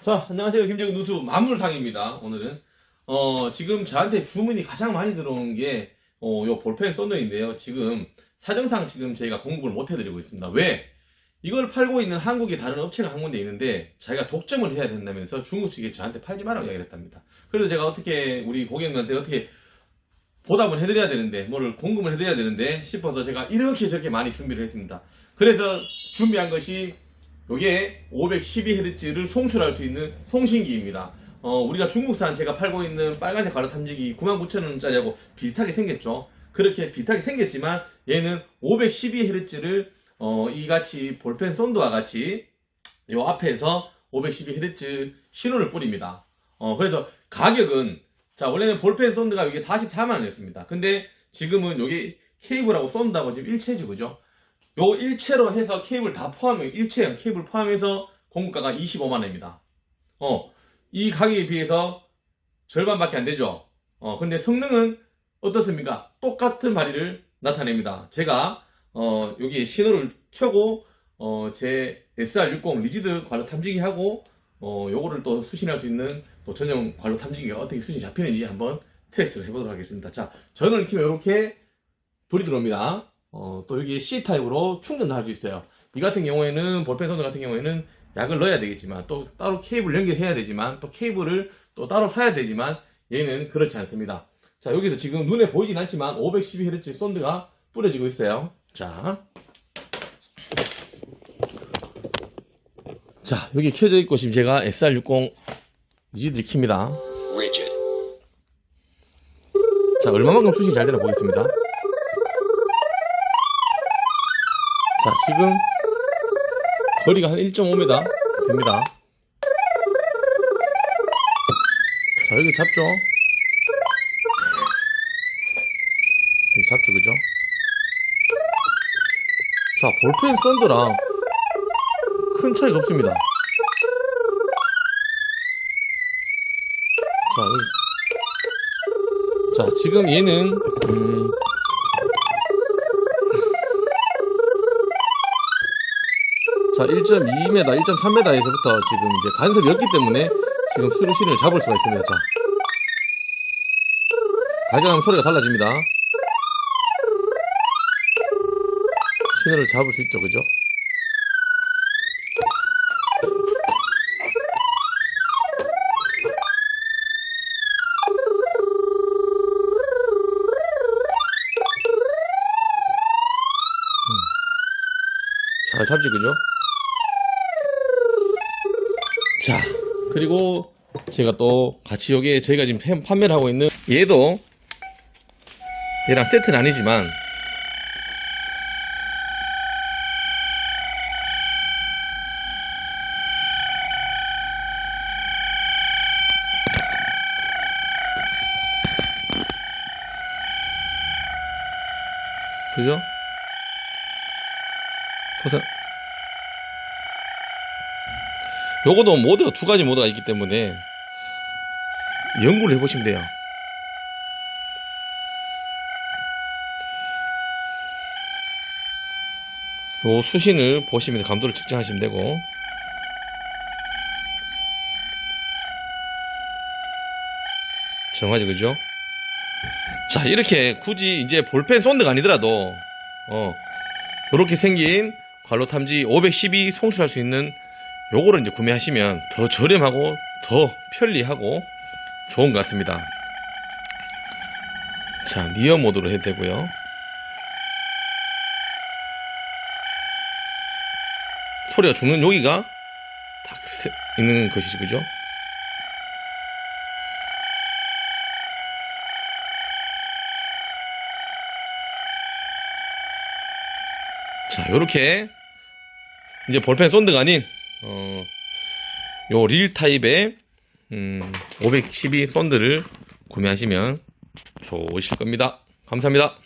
자, 안녕하세요. 김정은 누수 만물상입니다. 오늘은. 어, 지금 저한테 주문이 가장 많이 들어온 게, 어, 요 볼펜 썬더인데요. 지금 사정상 지금 저희가 공급을 못 해드리고 있습니다. 왜? 이걸 팔고 있는 한국의 다른 업체가 한 군데 있는데, 자기가 독점을 해야 된다면서 중국 측에 저한테 팔지 말라고 이야기를 했답니다. 그래서 제가 어떻게, 우리 고객님한테 어떻게 보답을 해드려야 되는데, 뭐를 공급을 해드려야 되는데 싶어서 제가 이렇게 저렇게 많이 준비를 했습니다. 그래서 준비한 것이 요게 512Hz를 송출할 수 있는 송신기입니다. 어, 우리가 중국산 제가 팔고 있는 빨간색 가로 탐지기 99,000원짜리하고 비슷하게 생겼죠. 그렇게 비슷하게 생겼지만 얘는 512Hz를 어, 이같이 볼펜 썬드와 같이 요 앞에서 512Hz 신호를 뿌립니다. 어, 그래서 가격은 자 원래는 볼펜 썬드가 이게 44만 원이었습니다. 근데 지금은 여기 케이블하고 썬드하고 지금 일체지 그죠? 요 일체로 해서 케이블 다 포함해 일체형 케이블 포함해서 공급가가 25만 원입니다. 어, 이 가격에 비해서 절반밖에 안 되죠. 어, 근데 성능은 어떻습니까? 똑같은 발휘를 나타냅니다. 제가 어, 여기 신호를 켜고 어, 제 SR60 리지드 관로 탐지기 하고 어, 요거를 또 수신할 수 있는 또 전용 관로 탐지기가 어떻게 수신이 잡히는지 한번 테스트를 해보도록 하겠습니다. 자, 전원을 켜면 이렇게 불이 들어옵니다. 어, 또 여기 C타입으로 충전도 할 수 있어요. 이 같은 경우에는 볼펜 선도 같은 경우에는 약을 넣어야 되겠지만 또 따로 케이블 연결해야 되지만 또 케이블을 또 따로 사야 되지만 얘는 그렇지 않습니다. 자 여기서 지금 눈에 보이진 않지만 512Hz 썬드가 뿌려지고 있어요. 자. 자 여기 켜져 있고 지금 제가 SR60 리지드를 킵니다. 자 얼마만큼 수신이 잘 되나 보겠습니다. 자 지금 거리가 한 1.5m 됩니다. 자 여기 잡죠. 여기 잡죠 그죠? 자 볼펜 썬드랑 큰 차이가 없습니다. 자 자, 지금 얘는, 음, 자, 1.2m, 1.3m에서부터 지금 이제 간섭이 없기 때문에 지금 수루신을 잡을 수가 있습니다. 자. 발견하면 소리가 달라집니다. 신호를 잡을 수 있죠, 그죠? 잘 잡지, 그죠? 자, 그리고 제가 또 같이 여기에 저희가 지금 팬- 판매를 하고 있는 얘도 얘랑 세트는 아니지만 그죠? 보세 요. 요거도 모드가 두 가지 모드가 있기 때문에 연구를 해보시면 돼요. 요 수신을 보시면서 감도를 측정하시면 되고 정하죠 그죠? 자 이렇게 굳이 이제 볼펜 쏜드가 아니더라도 어 요렇게 생긴 관로 탐지 512 송출할 수 있는 요거를 이제 구매하시면 더 저렴하고 더 편리하고 좋은 것 같습니다. 자, 니어 모드로 해도 되고요. 소리가 죽는 여기가 딱 세- 있는 것이죠, 그죠? 자, 요렇게 이제 볼펜 썬드가 아닌 어, 요 릴 타입의 음, 512 썬드를 구매하시면 좋으실 겁니다. 감사합니다.